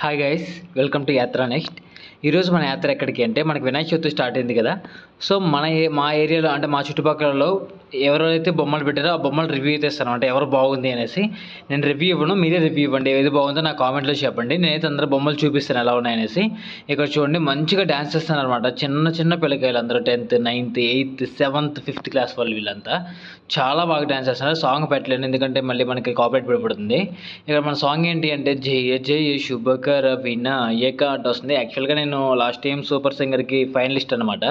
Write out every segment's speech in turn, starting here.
Hi guys welcome to Yatra next ఈరోజు మన యాత్ర ఎక్కడికి అంటే మనకి వినాయక చవితి స్టార్ట్ అయింది కదా. సో మన మా ఏరియాలో అంటే మా చుట్టుపక్కలలో ఎవరైతే బొమ్మలు పెట్టారో ఆ బొమ్మలు రివ్యూ తెస్తాను అంటే ఎవరు బాగుంది అనేసి నేను రివ్యూ ఇవ్వను మీరే రివ్యూ ఇవ్వండి. ఏది బాగుందో నా కామెంట్లో చెప్పండి. నేనైతే అందరూ బొమ్మలు చూపిస్తాను ఎలా ఉన్నాయనేసి. ఇక్కడ చూడండి మంచిగా డ్యాన్స్ చేస్తాను అనమాట చిన్న చిన్న పిల్లకాయలు అందరూ tenth ninth eighth seventh fifth class వాళ్ళు వీళ్ళంతా. చాలా బాగా డ్యాన్స్ చేస్తున్నారు. సాంగ్ పెట్టలేను ఎందుకంటే మళ్ళీ మనకి కాపరేట్ పడిపోతుంది. ఇక్కడ మన సాంగ్ ఏంటి అంటే జయ జయ శుభకర వినాయక అంటే వస్తుంది. యాక్చువల్గా నేను లాస్ట్ టైం సూపర్ సింగర్కి ఫైనలిస్ట్ అనమాట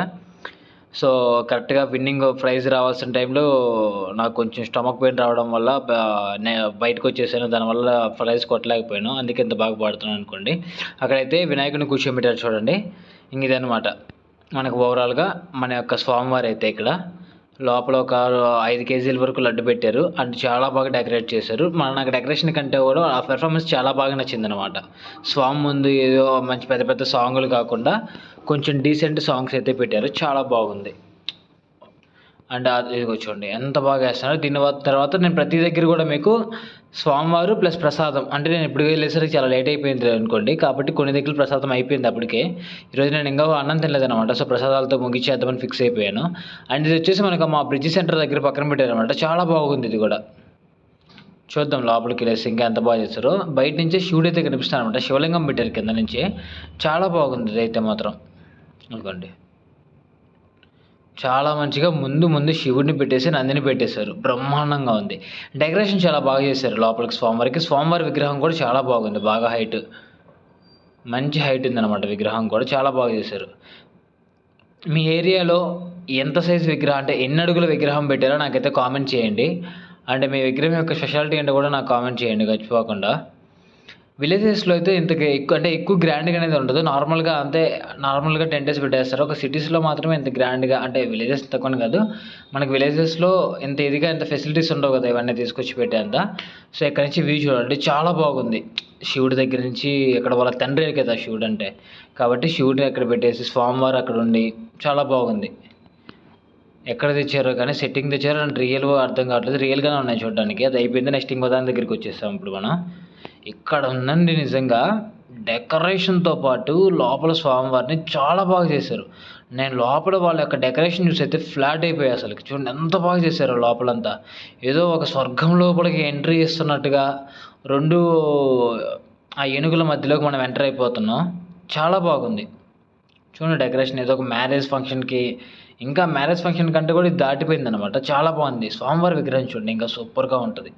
సో కరెక్ట్గా విన్నింగ్ ప్రైజ్ రావాల్సిన టైంలో నాకు కొంచెం స్టమక్ పెయిన్ రావడం వల్ల బయటకు వచ్చేసాను. దానివల్ల ప్రైజ్ కొట్టలేకపోయాను. అందుకే ఇంత బాగా పాడుతున్నాను అనుకోండి. అక్కడైతే వినాయకుని కూర్చోబెట్టారు చూడండి. ఇంక ఇదనమాట మనకు ఓవరాల్గా మన యొక్క స్వామివారి అయితే ఇక్కడ లోపల ఒక ఐదు కేజీల వరకు లడ్డు పెట్టారు. అండ్ చాలా బాగా డెకరేట్ చేశారు. మన నాకు డెకరేషన్ కంటే కూడా ఆ పెర్ఫార్మెన్స్ చాలా బాగా నచ్చింది అనమాట స్వామి ముందు ఏదో మంచి పెద్ద పెద్ద సాంగులు కాకుండా కొంచెం డీసెంట్ సాంగ్స్ అయితే పెట్టారు. చాలా బాగుంది. అండ్ అది ఇదిగో చూడండి ఎంత బాగా వేస్తున్నారు. దీని తర్వాత నేను ప్రతి దగ్గర కూడా మీకు స్వామివారు ప్లస్ ప్రసాదం. అంటే నేను ఇప్పుడు వెళ్ళేసరికి చాలా లేట్ అయిపోయింది అనుకోండి. కాబట్టి కొన్ని దగ్గర ప్రసాదం అయిపోయింది అప్పటికే. ఈరోజు నేను ఇంకా అన్నం తినలేదు అనమాట సో ప్రసాదాలతో ముగించేద్దామని ఫిక్స్ అయిపోయాను. అండ్ ఇది వచ్చేసి మనకు మా బ్రిడ్జ్ సెంటర్ దగ్గర పక్కన పెట్టారనమాట చాలా బాగుంది ఇది కూడా. చూద్దాం లోపలికి వెళ్ళేసి ఇంకా ఎంత బాగా చేస్తారో. బయట నుంచే శివుడు అయితే కనిపిస్తాను అనమాట శివలింగం పెట్టారు కింద నుంచి. చాలా బాగుంది ఇది అయితే మాత్రం. అనుకోండి. చాలా మంచిగా ముందు ముందు శివుడిని పెట్టేసి నందిని పెట్టేశారు. బ్రహ్మాండంగా ఉంది. డెకరేషన్ చాలా బాగా చేశారు లోపలికి స్వామివారికి. స్వామివారి విగ్రహం కూడా చాలా బాగుంది. బాగా హైట్ మంచి హైట్ ఉందన్నమాట విగ్రహం కూడా. చాలా బాగా చేశారు. మీ ఏరియాలో ఎంత సైజు విగ్రహం అంటే ఎన్ని అడుగుల విగ్రహం పెట్టారో నాకైతే కామెంట్ చేయండి. అంటే మీ విగ్రహం యొక్క స్పెషాలిటీ ఏంటో కూడా నాకు కామెంట్ చేయండి గచ్చిపోకుండా. విలేజెస్లో అయితే ఇంత ఎక్కువ అంటే ఎక్కువ గ్రాండ్గా అనేది ఉండదు. నార్మల్గా అంతే నార్మల్గా టెన్ డేస్ పెట్టేస్తారు. ఒక సిటీస్లో మాత్రమే ఇంత గ్రాండ్గా అంటే విలేజెస్ తక్కువ కాదు. మనకి విలేజెస్లో ఇంత ఇదిగా ఇంత ఫెసిలిటీస్ ఉండవు కదా ఇవన్నీ తీసుకొచ్చి పెట్టేంత. సో ఇక్కడ నుంచి వ్యూ చూడండి చాలా బాగుంది. శివుడి దగ్గర నుంచి ఇక్కడ వాళ్ళ తండ్రి కదా శివుడు అంటే. కాబట్టి శివుడిని అక్కడ పెట్టేసి స్వామివారు అక్కడ ఉండి చాలా బాగుంది. ఎక్కడ తెచ్చారో కానీ సెట్టింగ్ తెచ్చారో రియల్గా రియల్ అర్థం కావట్లేదు. రియల్గానే ఉన్నాయి చూడడానికి. అది అయిపోయింది నెక్స్ట్ ఇంకో దాని దగ్గరికి వచ్చేస్తాం ఇప్పుడు మనం. ఇక్కడ ఉందండి నిజంగా డెకరేషన్తో పాటు లోపల స్వామివారిని చాలా బాగా చేశారు. నేను లోపల వాళ్ళ యొక్క డెకరేషన్ చూసి అయితే ఫ్లాట్ అయిపోయాయి అసలు. చూడండి ఎంత బాగా చేశారు లోపలంతా. ఏదో ఒక స్వర్గం లోపలికి ఎంట్రీ ఇస్తున్నట్టుగా రెండు ఆ ఏనుగుల మధ్యలోకి మనం ఎంటర్ అయిపోతున్నాం. చాలా బాగుంది. చూడండి డెకరేషన్ ఏదో ఒక మ్యారేజ్ ఫంక్షన్కి ఇంకా మ్యారేజ్ ఫంక్షన్ కంటే కూడా ఇది దాటిపోయింది అనమాట చాలా బాగుంది. స్వామివారి విగ్రహం చూడండి ఇంకా సూపర్గా ఉంటుంది.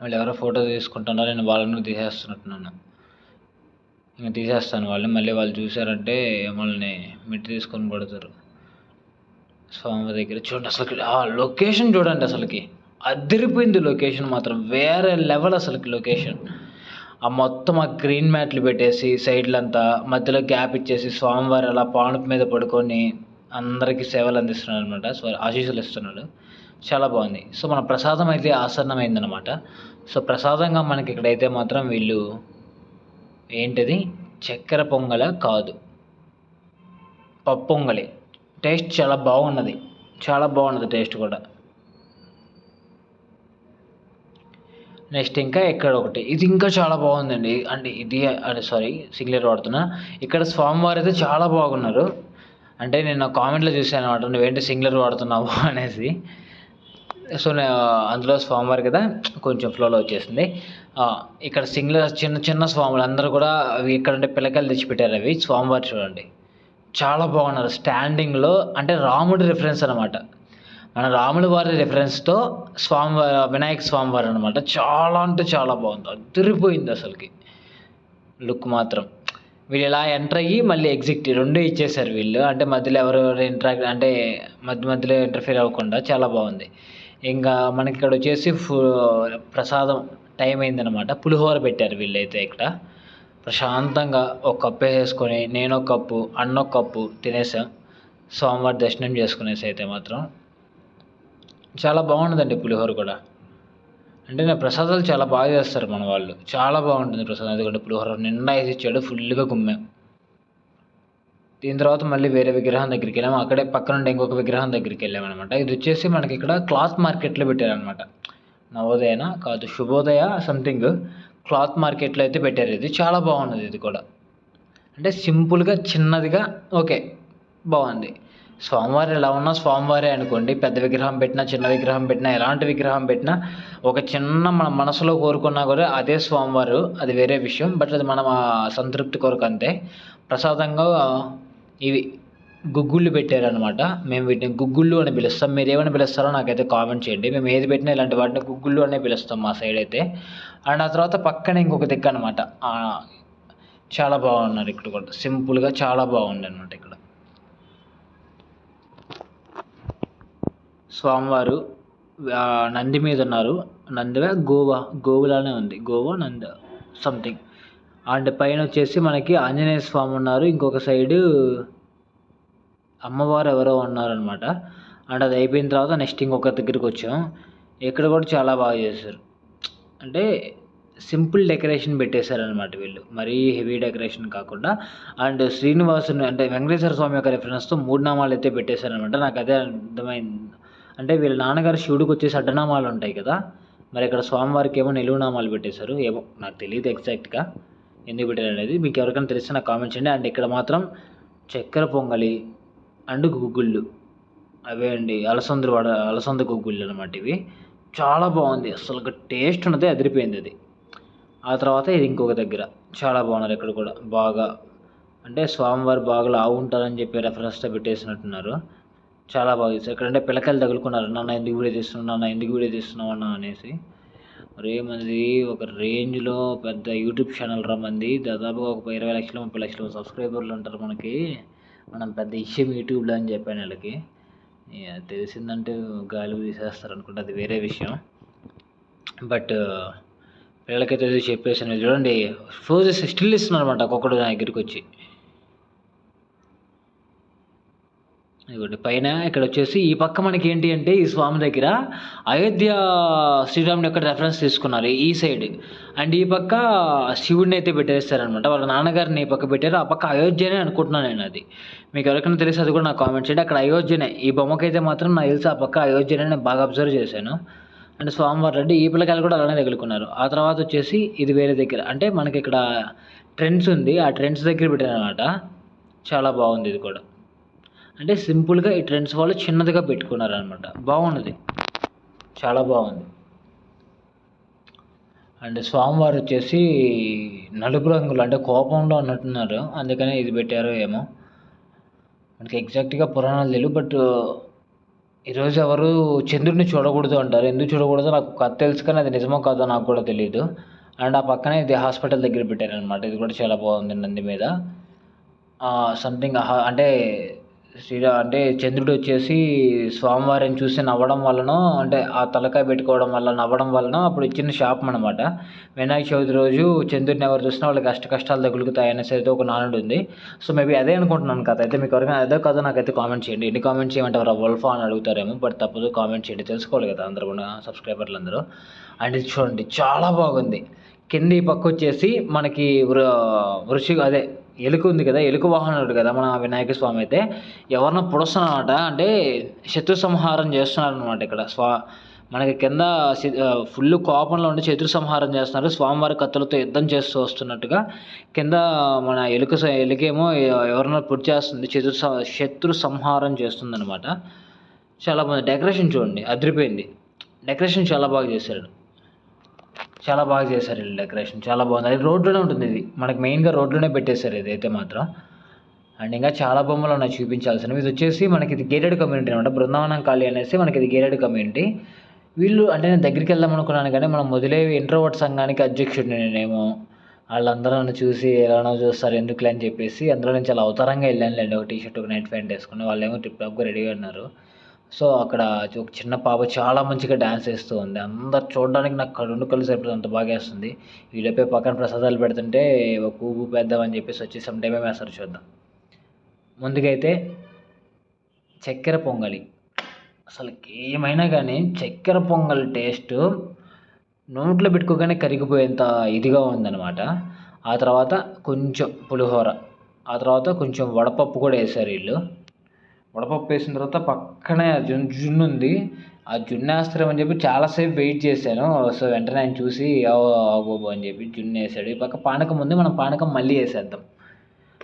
వాళ్ళు ఎవరో ఫోటో తీసుకుంటున్నారో నేను వాళ్ళని తీసేస్తున్నట్టున్నాను. ఇంకా తీసేస్తాను వాళ్ళని. మళ్ళీ వాళ్ళు చూసారంటే మమ్మల్ని మిట్టి తీసుకొని పడతారు స్వామి దగ్గర చూడండి అసలు ఆ లొకేషన్ చూడండి అసలుకి. అదిరిపోయింది లొకేషన్ మాత్రం. వేరే లెవెల్ అసలుకి లొకేషన్ ఆ మొత్తం ఆ గ్రీన్ మ్యాట్లు పెట్టేసి సైడ్లంతా మధ్యలో గ్యాప్ ఇచ్చేసి స్వామివారు అలా పానుపు మీద పడుకొని అందరికీ సేవలు అందిస్తున్నాడు అనమాట సో ఆశీస్సులు ఇస్తున్నాడు. చాలా బాగుంది. సో మన ప్రసాదం అయితే ఆసన్నమైందనమాట సో ప్రసాదంగా మనకి ఇక్కడైతే మాత్రం వీళ్ళు ఏంటిది? చక్కెర పొంగల కాదు. పప్పు పొంగలి. టేస్ట్ చాలా బాగున్నది. చాలా బాగున్నది టేస్ట్ కూడా. నెక్స్ట్ ఇంకా ఇక్కడ ఒకటి ఇది ఇంకా చాలా బాగుందండి. అంటే ఇది అంటే సారీ సింగ్లర్ వాడుతున్నా. ఇక్కడ స్వామివారు అయితే చాలా బాగున్నారు. అంటే నేను కామెంట్లో చూశాను అనమాట. నువ్వేంటి సింగ్లర్ వాడుతున్నావు అనేసి. సో అందులో స్వామివారి కదా కొంచెం ఫ్లోలో వచ్చేసింది. ఇక్కడ సింగులర్ చిన్న చిన్న స్వాములు అందరూ కూడా అవి ఇక్కడ ఉండే పిల్లకాయలు తెచ్చిపెట్టారు అవి. స్వామివారు చూడండి. చాలా బాగున్నారు. స్టాండింగ్లో అంటే రాముడి రిఫరెన్స్ అనమాట మన రాముడి వారి రిఫరెన్స్తో స్వామివారి వినాయక స్వామివారు అనమాట చాలా అంటే చాలా బాగుంది. అదిరిపోయింది అసలుకి. లుక్ మాత్రం. వీళ్ళు ఇలా ఎంటర్ అయ్యి మళ్ళీ ఎగ్జిట్ రెండు ఇచ్చేసారు వీళ్ళు. అంటే మధ్యలో ఎవరు ఇంటరాక్ట్ అంటే మధ్య మధ్యలో ఇంటర్ఫీర్ అవ్వకుండా చాలా బాగుంది. ఇంకా మనకి ఇక్కడ వచ్చేసి ఫు- ప్రసాదం టైం అయిందనమాట పులిహోర పెట్టారు వీళ్ళైతే ఇక్కడ. ప్రశాంతంగా ఒక కప్పు వేసుకొని నేను ఒక కప్పు అన్న ఒక కప్పు తినేసాం. స్వామివారి దర్శనం చేసుకునేసి అయితే మాత్రం. చాలా బాగుంటుందండి పులిహోర కూడా. అంటే నా ప్రసాదాలు చాలా బాగా చేస్తారు మన వాళ్ళు. చాలా బాగుంటుంది ప్రసాదం. ఎందుకంటే పులిహోర నిండా వేసి ఇచ్చాడు ఫుల్గా గుమ్మాం. దీని తర్వాత మళ్ళీ వేరే విగ్రహం దగ్గరికి వెళ్ళాము. అక్కడే పక్కన ఉండే ఇంకొక విగ్రహం దగ్గరికి వెళ్ళాము అనమాట ఇది వచ్చేసి మనకి ఇక్కడ క్లాత్ మార్కెట్లో పెట్టారనమాట నవోదయనా? కాదు శుభోదయ సంథింగ్. క్లాత్ మార్కెట్లో అయితే పెట్టారు ఇది. చాలా బాగున్నది ఇది కూడా. అంటే సింపుల్గా చిన్నదిగా ఓకే బాగుంది. స్వామివారు ఎలా ఉన్నా స్వామివారే అనుకోండి. పెద్ద విగ్రహం పెట్టినా చిన్న విగ్రహం పెట్టినా ఎలాంటి విగ్రహం పెట్టినా ఒక చిన్న మన మనసులో కోరుకున్నా కూడా అదే స్వామివారు. అది వేరే విషయం. బట్ అది మన సంతృప్తి కొరకు అంతే. ప్రసాదంగా ఇవి గుగ్గుళ్ళు పెట్టారనమాట మేము వీటిని గుగ్గుళ్ళు అని పిలుస్తాం. మీరు ఏమని పిలుస్తారో నాకైతే కామెంట్ చేయండి. మేము ఏది పెట్టినా ఇలాంటి వాటిని గుగ్గుళ్ళు అనే పిలుస్తాం మా సైడ్ అయితే. అండ్ ఆ తర్వాత పక్కనే ఇంకొక దిక్కు అనమాట చాలా బాగున్నారు ఇక్కడ కూడా. సింపుల్గా చాలా బాగుంది అనమాట ఇక్కడ. స్వామివారు నంది మీద ఉన్నారు. నందివే గోవా. గోవులానే ఉంది. గోవా నంద సంథింగ్ అండ్ పైన వచ్చేసి మనకి ఆంజనేయ స్వామి ఉన్నారు. ఇంకొక సైడు అమ్మవారు ఎవరో ఉన్నారనమాట అండ్ అది అయిపోయిన తర్వాత నెక్స్ట్ ఇంకొక దగ్గరికి వచ్చాం. ఇక్కడ కూడా చాలా బాగా చేశారు. అంటే సింపుల్ డెకరేషన్ పెట్టేశారనమాట వీళ్ళు. మరీ హెవీ డెకరేషన్ కాకుండా. అండ్ శ్రీనివాసుని అంటే వెంకటేశ్వర స్వామి యొక్క రెఫరెన్స్తో మూడు నామాలు అయితే పెట్టేశారనమాట నాకు అదే అర్థమైంది. అంటే వీళ్ళ నాన్నగారు శివుడికి వచ్చేసి అడ్డనామాలు ఉంటాయి కదా. మరి ఇక్కడ స్వామివారికి ఏమో నిలువు నామాలు పెట్టేశారు. ఏమో నాకు తెలియదు ఎగ్జాక్ట్గా ఎందుకు పెట్టారు అనేది మీకు ఎవరికైనా తెలిస్తే నాకు కామెంట్ చేయండి. అండ్ ఇక్కడ మాత్రం చక్కెర పొంగలి అండ్ గుగ్గుళ్ళు. అవే అండి. అలసంద వడ అలసంద గుగ్గుళ్ళు అనమాట ఇవి. చాలా బాగుంది. అసలు టేస్ట్ ఉన్నది అదిరిపోయింది అది. ఆ తర్వాత ఇది ఇంకొక దగ్గర. చాలా బాగున్నారు ఇక్కడ కూడా. బాగా. అంటే స్వామివారి బాగా లావు ఉంటారని చెప్పి రెఫరెన్స్తో పెట్టేసినట్టున్నారు. చాలా బాగా చేశారు. ఎక్కడంటే పిల్లకాయలు తగులుకున్నారు. నాన్న ఎందుకు వీడియో తీస్తున్నావు? నాన్న ఎందుకు వీడియో తీస్తున్నావు? అన్న అనేసి. మరి మనది ఒక రేంజ్లో పెద్ద యూట్యూబ్ ఛానల్ రా మంది. దాదాపుగా ఒక ఇరవై లక్షలు ముప్పై లక్షల సబ్స్క్రైబర్లు ఉంటారు మనకి. మనం పెద్ద ఇష్యం యూట్యూబ్లో అని చెప్పాను వీళ్ళకి. తెలిసిందంటే గాలి తీసేస్తారు అనుకుంటే అది వేరే విషయం. బట్ పిల్లలకైతే చెప్పేసి చెప్పేసాను చూడండి ఫోజెస్ స్టిల్ ఇస్తున్నారు అనమాట ఒక్కొక్కడు నా దగ్గరికి వచ్చి. ఇవ్వండి పైన ఇక్కడ వచ్చేసి ఈ పక్క మనకి ఏంటి అంటే ఈ స్వామి దగ్గర అయోధ్య శ్రీరాముని యొక్క రెఫరెన్స్ తీసుకున్నారు ఈ సైడ్ అండ్ ఈ పక్క శివుడిని అయితే పెట్టేస్తారనమాట వాళ్ళ నాన్నగారిని ఈ పక్క పెట్టారు. ఆ పక్క అయోధ్యనే అనుకుంటున్నాను నేను అది. మీకు ఎవరికైనా తెలిసి అది కూడా నాకు కామెంట్ చేయండి. అక్కడ అయోధ్యనే. ఈ బొమ్మకైతే మాత్రం నాకు తెలిసి ఆ పక్క అయోధ్యనే నేను బాగా అబ్జర్వ్ చేశాను. అండ్ స్వామివారు అంటే ఈ పిల్లకాయలు కూడా అలానే తగులుకున్నారు. ఆ తర్వాత వచ్చేసి ఇది వేరే దగ్గర. అంటే మనకి ఇక్కడ ట్రెండ్స్ ఉంది. ఆ ట్రెండ్స్ దగ్గర పెట్టారనమాట చాలా బాగుంది ఇది కూడా. అంటే సింపుల్గా ఈ ట్రెండ్స్ వాళ్ళు చిన్నదిగా పెట్టుకున్నారు అనమాట బాగున్నది చాలా బాగుంది. అండ్ స్వామివారు వచ్చేసి నలుపు రంగులు అంటే కోపంలో ఉన్నట్టున్నారు. అందుకనే ఇది పెట్టారో ఏమో. మనకి ఎగ్జాక్ట్గా పురాణాలు తెలియదు బట్ ఈరోజు ఎవరు చంద్రుడిని చూడకూడదు అంటారు. ఎందుకు చూడకూడదు? నాకు కథ తెలుసు కానీ అది నిజమో కాదో నాకు కూడా తెలియదు అండ్ ఆ పక్కనే ఇది హాస్పిటల్ దగ్గర పెట్టారనమాట ఇది కూడా చాలా బాగుంది నంది మీద. సంథింగ్ అంటే శ్రీరా అంటే చంద్రుడు వచ్చేసి స్వామివారిని చూసి నవ్వడం వలన అంటే ఆ తలకాయ పెట్టుకోవడం వల్ల నవ్వడం వలన అప్పుడు ఇచ్చిన శాపం అనమాట వినాయక చవితి రోజు చంద్రుడిని ఎవరు చూసినా వాళ్ళకి కష్ట కష్టాలు తగులుతాయి అనేసి అయితే ఒక నానుడు ఉంది. సో మేబీ అదే అనుకుంటున్నాను కథ. అయితే మీకు ఎవరికైనా అదే కథ నాకైతే కామెంట్ చేయండి. ఎన్ని కామెంట్ చేయమంటారు? వల్ఫా అని అడుగుతారేమో బట్ తప్పదు. కామెంట్ చేయండి. తెలుసుకోవాలి కదా అందరూ కూడా సబ్స్క్రైబర్లు అందరూ అండ్ చూడండి చాలా బాగుంది. కింది పక్క వచ్చేసి మనకి వృ వృషి అదే ఎలుక ఉంది కదా ఎలుక వాహనుడు కదా మన వినాయక స్వామి అయితే ఎవరినో పొడుస్తున్నారన్నమాట అంటే శత్రు సంహారం చేస్తున్నారు అనమాట ఇక్కడ. స్వా మనకి కింద ఫుల్ కోపంలో ఉండి శత్రు సంహారం చేస్తున్నారు. స్వామివారి కత్తులతో యుద్ధం చేస్తూ వస్తున్నట్టుగా కింద మన ఎలుక ఎలుకేమో ఎవరినో పొడి చేస్తుంది. శత్రు శత్రు సంహారం చేస్తుంది అనమాట చాలా బాగుంది. డెకరేషన్ చూడండి. అదిరిపోయింది. డెకరేషన్ చాలా బాగా చేశారు. చాలా బాగా చేశారు వీళ్ళు డెకరేషన్. చాలా బాగుంది. అది రోడ్లోనే ఉంటుంది ఇది. మనకి మెయిన్గా రోడ్లోనే పెట్టేశారు ఇది అయితే మాత్రం. అండ్ ఇంకా చాలా బొమ్మలు ఉన్నాయి చూపించాల్సినవి. ఇది వచ్చేసి మనకి ఇది గేటెడ్ కమ్యూనిటీ అనమాట బృందావనం ఖాళీ అనేసి మనకి ఇది గేటెడ్ కమ్యూనిటీ వీళ్ళు అంటే నేను దగ్గరికి వెళ్దాం అనుకున్నాను కానీ మనం మొదలే ఇంట్రోవర్ట్ సంఘానికి అధ్యక్షుడిని నేనేమో. వాళ్ళందరూ నన్ను చూసి ఎలానో చూస్తారు ఎందుకులే అని చెప్పేసి అందులో నుంచి చాలా అవతారంగా వెళ్ళాను లేండి ఒక టీ షర్ట్ ఒక నైట్ ప్యాంట్ వేసుకుని వాళ్ళేమో టిప్ టాప్గా రెడీగా ఉన్నారు. సో అక్కడ ఒక చిన్న పాప చాలా మంచిగా డ్యాన్స్ వేస్తూ ఉంది. అందరు చూడడానికి నాకు రెండు కళ్ళు సరిపోతుంది అంత బాగా వేస్తుంది. వీళ్ళపై పక్కన ప్రసాదాలు పెడుతుంటే ఒక ఊపు పెద్దామని చెప్పేసి వచ్చి సమ్ టైం వేస్తారు చూద్దాం. ముందుకైతే చక్కెర పొంగలి. అసలు ఏమైనా కానీ చక్కెర పొంగల్ టేస్ట్ నోట్లో పెట్టుకోగానే కరిగిపోయేంత ఇదిగా ఉందన్నమాట. ఆ తర్వాత కొంచెం పులిహోర ఆ తర్వాత కొంచెం వడపప్పు కూడా వేశారు వీళ్ళు. వడపప్పు వేసిన తర్వాత పక్కనే జున్ జున్ను ఉంది. ఆ జున్ను వేస్తారేమో అని చెప్పి చాలాసేపు వెయిట్ చేశాను. సో వెంటనే ఆయన చూసి బాబు అని చెప్పి జున్ను వేసాడు. ఈ పక్క పానకం ఉంది. మనం పానకం మళ్ళీ వేసేద్దాం.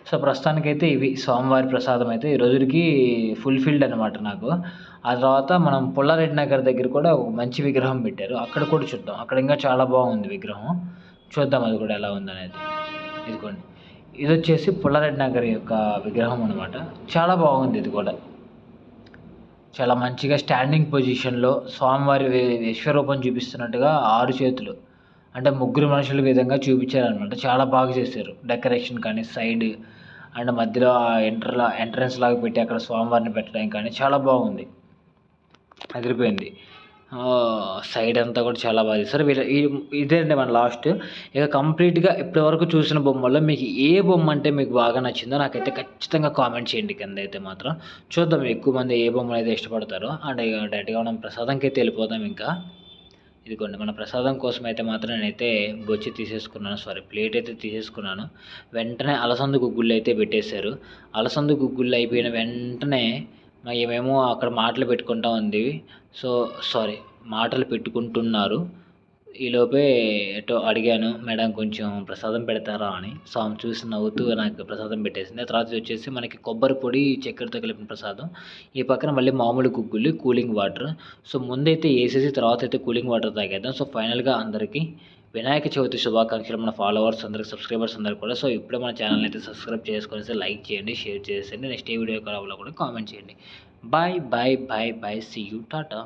సో ప్రస్తుతానికైతే ఇవి. సోమవారి ప్రసాదం అయితే ఈ రోజుకి ఫుల్ఫిల్డ్ అనమాట నాకు. ఆ తర్వాత మనం పుల్లారెడ్డి నగర్ దగ్గర కూడా ఒక మంచి విగ్రహం పెట్టారు. అక్కడ కూడా చూద్దాం. అక్కడ ఇంకా చాలా బాగుంది విగ్రహం. చూద్దాం అది కూడా ఎలా ఉందనేది. ఇదిగోండి. ఇది వచ్చేసి పుల్లారెడ్డి నగర్ యొక్క విగ్రహం అనమాట చాలా బాగుంది ఇది కూడా. చాలా మంచిగా స్టాండింగ్ పొజిషన్లో స్వామివారి విశ్వరూపం చూపిస్తున్నట్టుగా ఆరు చేతులు. అంటే ముగ్గురు మనుషుల విధంగా చూపించారనమాట చాలా బాగా చేశారు. డెకరేషన్ కానీ సైడ్ అండ్ మధ్యలో ఎంటర్లా ఎంట్రన్స్ లాగా పెట్టి అక్కడ స్వామివారిని పెట్టడం కానీ చాలా బాగుంది. అదిరిపోయింది. సైడ్ అంతా కూడా చాలా బాగా చేస్తారు వీళ్ళ ఇదే అండి మన లాస్ట్? ఇక కంప్లీట్గా ఇప్పటివరకు చూసిన బొమ్మల్లో మీకు ఏ బొమ్మ అంటే మీకు బాగా నచ్చిందో నాకైతే ఖచ్చితంగా కామెంట్ చేయండి. కింద అయితే మాత్రం చూద్దాం ఎక్కువ మంది ఏ బొమ్మలు అయితే ఇష్టపడతారో. అండ్ ఇక డైరెక్ట్గా మనం ప్రసాదంకి అయితే వెళ్ళిపోదాం ఇంకా. ఇదిగోండి మన ప్రసాదం కోసం అయితే మాత్రం నేనైతే బొచ్చి తీసేసుకున్నాను. సారీ ప్లేట్ అయితే తీసేసుకున్నాను. వెంటనే అలసంద గుగ్గుళ్ళు అయితే పెట్టేశారు. అలసంద గుగ్గుళ్ళు అయిపోయిన వెంటనే ఏమేమో అక్కడ మాటలు పెట్టుకుంటా ఉంది. సో సారీ మాటలు పెట్టుకుంటున్నారు. ఈలోపే ఎటో అడిగాను మేడం కొంచెం ప్రసాదం పెడతారా? అని. సో ఆమె చూసి నవ్వుతూ నాకు ప్రసాదం పెట్టేసింది. తర్వాత వచ్చేసి మనకి కొబ్బరి పొడి చక్కెరతో కలిపిన ప్రసాదం. ఈ పక్కన మళ్ళీ మామూలు గుగ్గులు కూలింగ్ వాటర్. సో ముందైతే వేసేసి తర్వాత అయితే కూలింగ్ వాటర్ తాగేద్దాం. సో ఫైనల్గా అందరికీ వినాయక చవితి శుభాకాంక్షలు మన ఫాలోవర్స్ అందరికి సబ్స్క్రైబర్స్ అందరికి కూడా. సో ఇప్పుడే మన ఛానల్ అయితే సబ్స్క్రైబ్ చేసుకొని లైక్ చేయండి షేర్ చేసేయండి నెక్స్ట్ ఏ వీడియో కావాలో కూడా కామెంట్ చేయండి. Bye bye bye bye see you tata